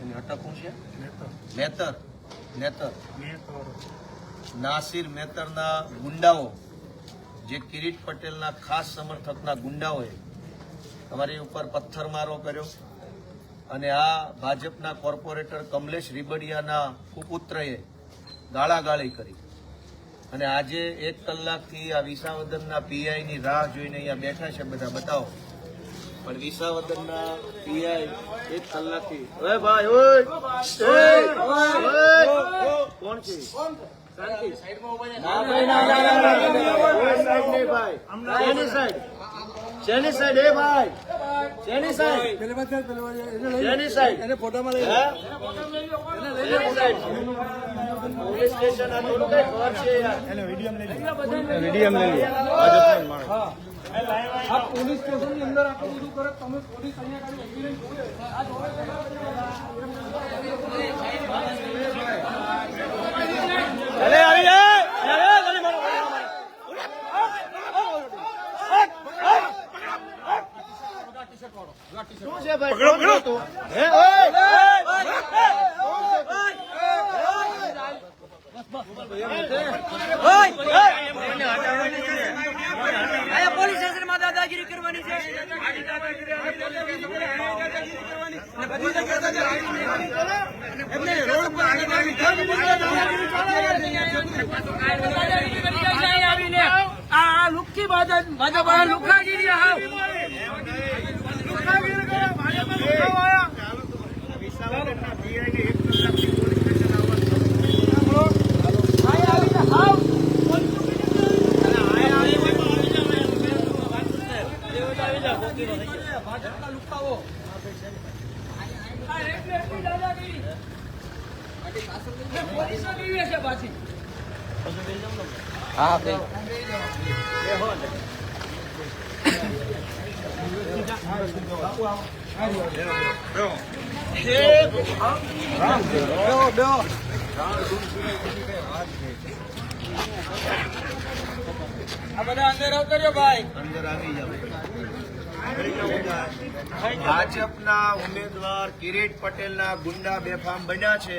એની અટક શું છે? નેતર નેતર નાસિર મેતરના ગુંડાઓ જે કિરીટ પટેલના ખાસ સમર્થકના ગુંડાઓએ તમારી ઉપર પથ્થરમારો કર્યો અને આ ભાજપના કોર્પોરેટર કમલેશ રીબડિયાના કુપુત્રએ ગાળાગાળી કરી. અને આજે એક કલાકથી આ વિસાવદનના પીઆઈની રાહ જોઈને અહીંયા બેઠા છે બધા. બતાવો. પણ વિસાવદરના પીઆઈ એક કલાકથી ઓય ભાઈ ઓય ઓય! કોણ છે શાંતિ. ના ભાઈ, ના, સાઈડ નહીં ભાઈ. શેની સાઈડ? શેની સાઈડ એ ભાઈ શેની સાઈડ? પોલીસ સ્ટેશન આ થોડું કઈ ઘર છે યાર આ પોલીસ સ્ટેશનની અંદર આટલું બધું કરે તમે પોલીસ અહીંયા ખાલી એમ્બ્યુલન્સ જોડે આ જોડે આવી જાય શું છે ભાઈ? પકડો પકડો. હે? ઓય સ્ટેશનમાં દાદાગીરી કરવાની છે. આ લુખી ભાજપ ભાજપ આ લુખાગીરી હાવ લુખાગીરી કરે ભાજપ લુખાવ આયા આયા આવીને હાવ ભાજપના લુખાવો આ એટલે એટલી દાદાગીરી પોલીસો કેવી છે પાછી આ બધા ભાજપના ઉમેદવાર કિરીટ પટેલના ગુંડા બેફામ બન્યા છે.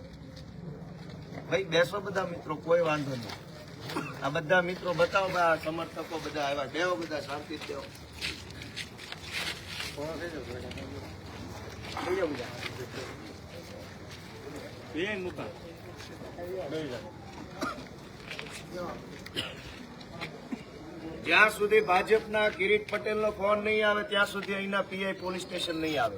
ભાઈ બેસો બધા મિત્રો કોઈ વાંધો નહીં. આ બધા મિત્રો બતાવો બા, આ સમર્થકો બધા આવ્યા. બેવો બધા શાંતિ દેવો જ્યાં સુધી ભાજપના કિરીટ પટેલનો ફોન નહીં આવે ત્યાં સુધી અહીંના પીઆઈ પોલીસ સ્ટેશન નહીં આવે.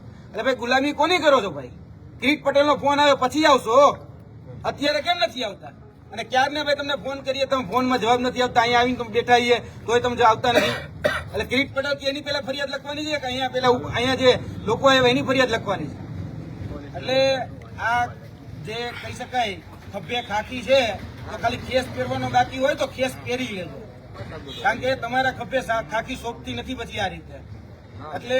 એટલે ભાઈ ગુલામી કોની કરો છો ભાઈ? કિરીટ પટેલનો ફોન આવ્યો, પછી આવશો? અત્યારે કેમ નથી આવતા? અને ક્યારને ભાઈ તમને ફોન કરીએ, તમે ફોનમાં જવાબ નથી આવતા અહીંયા આવીને તમે બેઠા છીએ તોય તમે આવતા નથી. એટલે કિરીટ પટેલ કે એની પહેલા ફરિયાદ લખવાની છે કે અહીંયા પેલા અહીંયા જે લોકો આવ્યા એની ફરિયાદ લખવાની છે? એટલે આ જે કહી શકાય, ખભે ખાખી છે, તો ખાલી ખેસ પહેરવાનો બાકી હોય તો ખેસ પહેરી લેજો. કારણ કે તમારા ખભે ખાખી સોંપતી નથી પછી આ રીતે. એટલે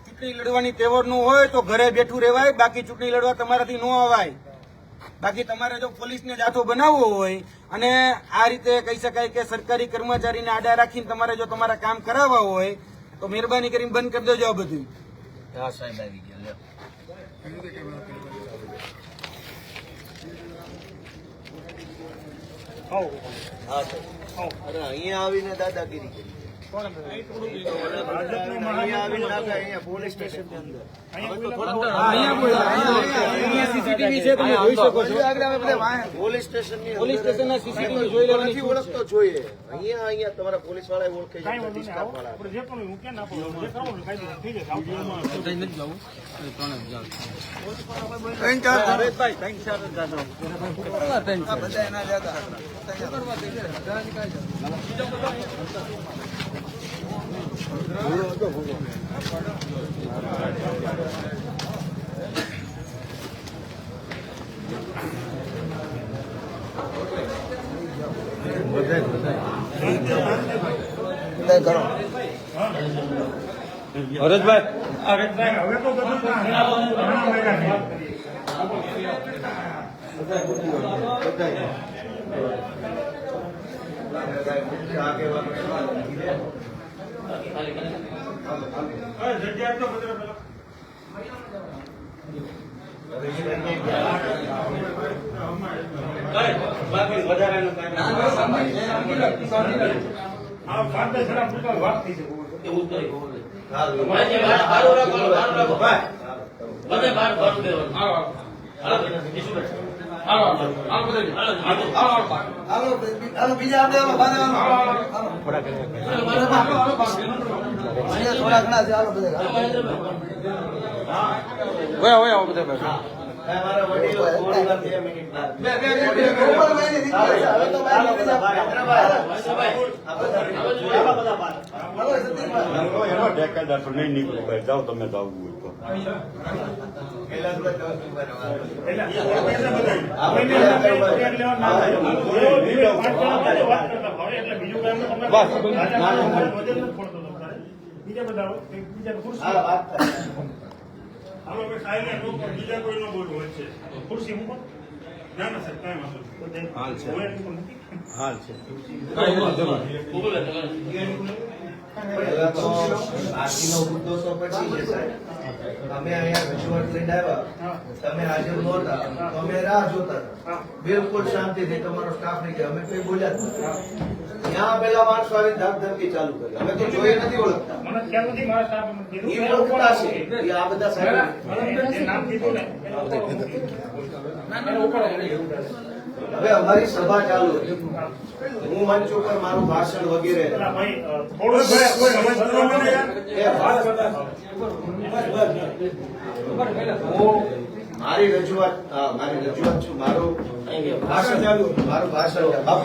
ચૂંટણી લડવાની તેવરનું હોય તો ઘરે બેઠું રહેવાય બાકી ચૂંટણી લડવા તમારાથી ન અવાય. બાકી તમારે જો પોલીસને જાથો બનાવવો હોય અને આ રીતે કહી શકાય કે સરકારી કર્મચારીને આડા રાખીને તમારે જો તમારા કામ કરાવવા હોય તો મહેરબાની કરીને બંધ કરી દેજો આ બધું. હા સાહેબ આવી ગયા હા સાહેબ. અરે અહીંયા આવીને દાદાગીરી કરી. અહીંયા આવીને લાગે અહીંયા પોલીસ સ્ટેશનની સીસીટીવી જોઈ શકો છો. પોલીસ સ્ટેશનની પોલીસ સ્ટેશનના CCTV જોઈ લેવાની ઓળખતો જોઈએ. અહીંયા અહીંયા તમારા પોલીસવાળા ઓળખે છે બધી. વડીલો થોડી વાર બે મિનિટ ના. હવે તો બધા. એનો નહીં નીકળો ભાઈ. જાઓ તમે જાવું વાત થાય. બીજા કોઈ નો હોય છે. ખુરશી મૂકો ના ના સાહેબ કાંઈ વાંધો છે હાલ છે પહેલા તો આરતીનો મુદ્દો તો પછી છે સાહેબ. અમે અહીંયા રજૂઆત લઈને આવ્યા. તમે હાજર નહોતા. તો અમે રાહ જોતા હતા. બિલકુલ શાંતિથી તમારો સ્ટાફ નહીં કે અમે કઈ બોલ્યા જ ત્યાં પેલા માણસો આવીને ધાક ધમકી ચાલુ કરી. અમે તો જોઈએ નથી ઓળખતા. એ છે? આ બધા સાહેબ. હવે અમારી સભા ચાલુ હું મંચ ઉપર મારું ભાષણ વગેરે. હું મારી રજૂઆત મારી રજૂઆત છું, મારું ભાષણ ચાલુ મારું ભાષણ તમે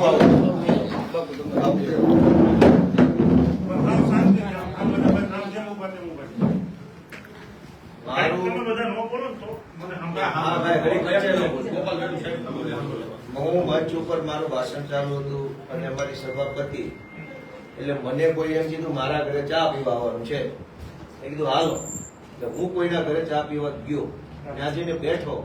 મારું બધા ન બોલો તો. હા મંચ ઉપર મારું ભાષણ ચાલુ હતું અને અમારી સભાપતિ એટલે મને કોઈ એમ કીધું, મારા ઘરે ચા પીવા આવવાનું છે. એ કીધું, હાલો. એટલે હું કોઈના ઘરે ચા પીવા ગયો. ત્યાં જઈને બેઠો.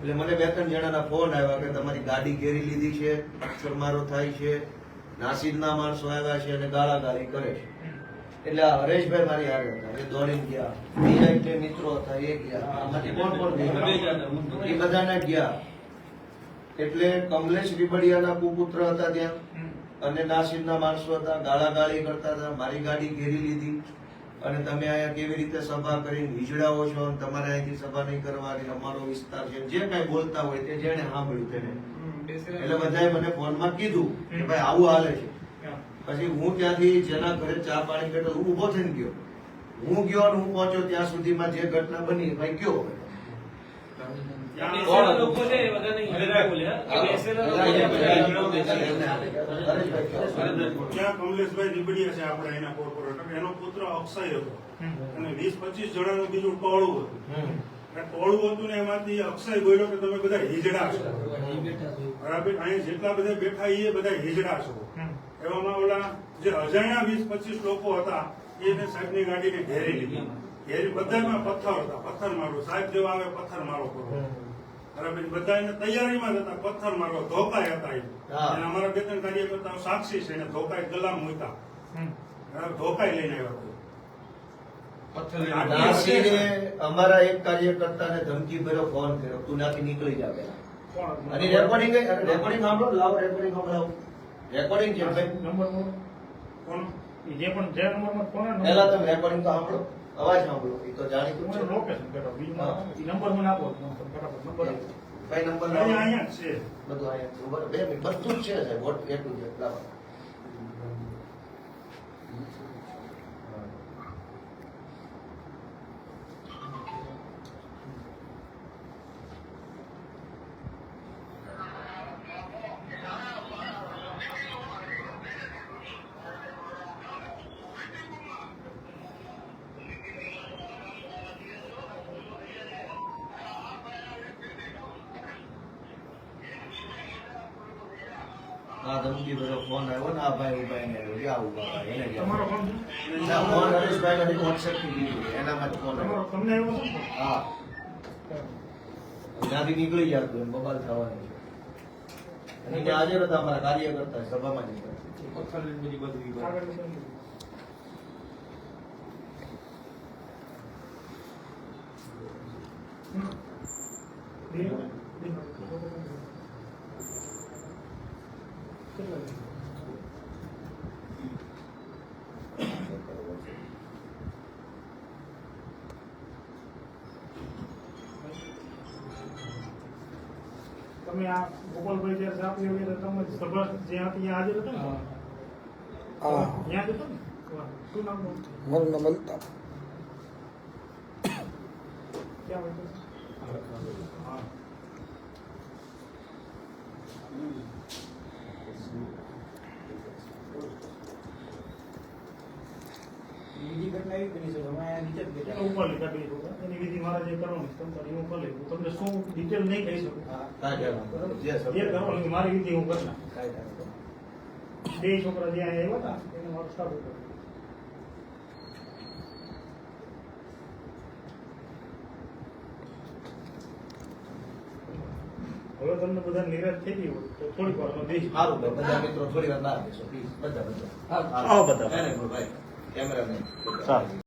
એટલે મને બે ત્રણ જણાના ફોન આવ્યા કે તમારી ગાડી ઘેરી લીધી છે પથ્થરમારો થાય છે નાસીદના માણસો આવ્યા છે અને ગાળાગાળી કરે છે. એટલે હરેશભાઈ મારી આગળ હતા. એ દોડીને ગયા. બીજા એક બે મિત્રો હતા એ ગયા. આમાંથી કોણ કોણ ગયા એ બધાને ગયા. એટલે કમલેશ રીબડિયાના કુપુત્ર હતા ત્યાં. અને નાસિરના માણસો હતા. ગાળાગાળી કરતા હતા. મારી ગાડી ઘેરી લીધી. અને તમે અહીંયા કેવી રીતે સભા કરીને હિજડાઓ છો અને તમારે અહીંથી સભા નહીં કરવાની અમારો વિસ્તાર છે. જે કઈ બોલતા હોય તે જેને સાંભળ્યું તેને. એટલે બધાએ મને ફોનમાં કીધું કે ભાઈ આવું હાલે છે. પછી હું ત્યાંથી જેના ઘરે ચા પાણી કરતો હું ઊભો થઈને ગયો. હું ગયો અને હું પહોંચ્યો ત્યાં સુધીમાં જે ઘટના બની ભાઈ ગયો કમલેશભાઈ રીબડિયા છે આપણે એના કોર્પોરેટર. એનો પુત્ર અક્ષય હતો. અને વીસ પચીસ જણાનું બીજું ટોળું હતું. અને ટોળું હતું ને એમાંથી અક્ષય બોલ્યો કે તમે બધા હિજડા છો. બરાબર? અહીંયા જેટલા બધા બેઠા એ બધા હિજડા છો. એવામાં ઓલા જે અજાણ્યા વીસ પચીસ લોકો હતા એને સાહેબની ગાડીને ઘેરી લીધી. ઘેરી બધામાં પથ્થર હતા પથ્થર મારો. સાહેબ જેવા આવે પથ્થર મારો કરો બરાબર બધા એને તૈયારીમાં હતા પથ્થર મારો. ધોકાય હતા એ. અમારા બે ત્રણ કાર્યકર્તાઓ સાક્ષી છે એને ધોકાય ગલામ મૂક્યા. બરાબર ધોકાય લઈને આવ્યા નાસીરે અમારા એક કાર્યકર્તાને ધમકી ભર્યો ફોન કર્યો. તું નાખી નીકળી જા પહેલા. અને રેકોર્ડિંગ રેકોર્ડિંગ સાંભળો લાવો રેકોર્ડિંગ સંભળાવો રેકોર્ડિંગ છે ભાઈ. કોણ? જે પણ જે નંબરમાં ને, પહેલા તમે રેકોર્ડિંગ તો સાંભળો. અવાજ સાંભળો. એ તો જાણીતું છે. લોકેશન બેઠો બીજું હા. નંબર મને આપો નંબર ફટાફટ નંબર આપો. ભાઈ નંબર અહીંયા છે. બધું અહીંયા છે. બરાબર. બે મિનિટ. બધું જ છે સાહેબ. વોટ એટલું છે લાવો. આ ધમકી ભર્યો ફોન આવ્યો ને આ ભાઈ ઊભા એને આવ્યો કે આ ઊભા એને તમારો ગયા. ફોન ના, ફોન હરેશભાઈ નથી વોટ્સએપથી લીધું એનામાં જ ફોન તમારો આવ્યો તમને આવ્યો છે ને? હા ત્યાંથી નીકળી જતું એમ બબાલ થવાની છે અને ત્યાં હાજર હતા અમારા કાર્યકર્તા સભામાં જ હતા. આગળ ગોપાલભાઈ જ્યારે સાપ લેવી તો તમે સભા જ્યાં ત્યાં હાજર હતા ને ત્યાં જ હતા ને શું નામ હતું? મારું નામ અલ્તાફ ક્યાં? હા. બીજી બની છે અમે અહીંયા નીચે જ બેઠા ઉપર લીધા બે લોકો. એની વિધિ મારા જે કરવાની છે, તમ હું કરી હું તમને શું ડિટેલ નહીં કહી શકું. કાંઈ વાંધો બરાબર? નહીં. જે જે મારી વિધિ હું કરી નાખીશ. કાંઈ વાંધો નહીં. બે છોકરા જે અહીંયા આવ્યા હતા એને મારું સ્ટાફ હતો હવે તમને બધા નિરાશ થઈ ગઈ હોય તો થોડીક વાર બેસી સારું બધા મિત્રો થોડી વાર ના પ્લીઝ બધા બધા. હા. બધા. ભાઈ. やめられ。さあ